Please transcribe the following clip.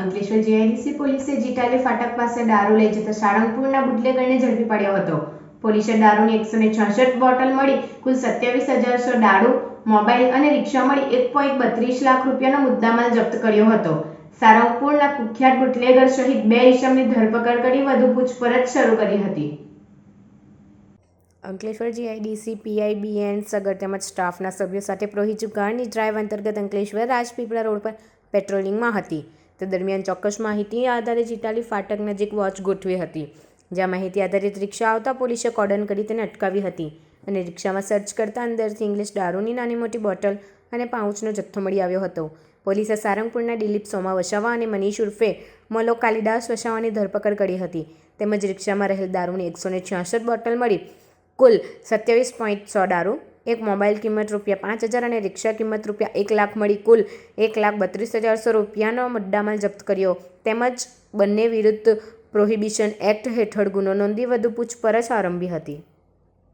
Ankleshwar GIDC પોલીસે જીટાલે ફાટક પાસે દારૂ લઈ જતા સાળંગપુરના બુટલેગરને ઝડપી પડ્યો હતો. પોલીસે દારૂની એકસો છાસઠ બોટલ મળી, કુલ સત્યાવીસ હજારસો દારૂ, મોબાઈલ અને રિક્ષા મળી એક પોઈન્ટ બત્રીસ લાખ રૂપિયાનો મુદ્દામાલ જપ્ત કર્યો હતો. સારંગપુરના કુખ્યાત બુટલેગર સહિત બે ઇસમની ધરપકડ કરી વધુ પૂછપરછ શરૂ કરી હતી. Ankleshwar GIDC PIB and Sagar તેમજ સ્ટાફના સભ્યો સાથે પ્રોહિત કારની ડ્રાઈવ અંતર્ગત અંકલેશ્વર રાજપીપળા રોડ પર પેટ્રોલિંગમાં હતી. તે દરમિયાન ચોક્કસ માહિતી આધારે ચિટાલી ફાટક નજીક વોચ ગોઠવી હતી. જ્યાં માહિતી આધારિત રિક્ષા આવતા પોલીસે કોર્ડન કરી તેને અટકાવી હતી અને રિક્ષામાં સર્ચ કરતાં અંદરથી ઇંગ્લિશ દારૂની નાની મોટી બોટલ અને પાઉચનો જથ્થો મળી આવ્યો હતો. પોલીસે સારંગપુરના દિલીપ સોમા વસાવા અને મનીષ ઉર્ફે મલો કાલિદાસ વસાવાની ધરપકડ કરી હતી. તેમજ રિક્ષામાં રહેલ દારૂની એકસો ને છ્યાસઠ બોટલ મળી કુલ સત્યાવીસ પોઈન્ટ સો દારૂ એક મોબાઈલ કિંમત રૂપિયા પાંચ હજાર અને રિક્ષા કિંમત રૂપિયા એક લાખ મળી કુલ એક લાખ બત્રીસ હજારસો રૂપિયાનો મુદ્દામાલ જપ્ત કર્યો. તેમજ બંને વિરુદ્ધ પ્રોહિબિશન એક્ટ હેઠળ ગુનો નોંધી વધુ પૂછપરછ આરંભી હતી.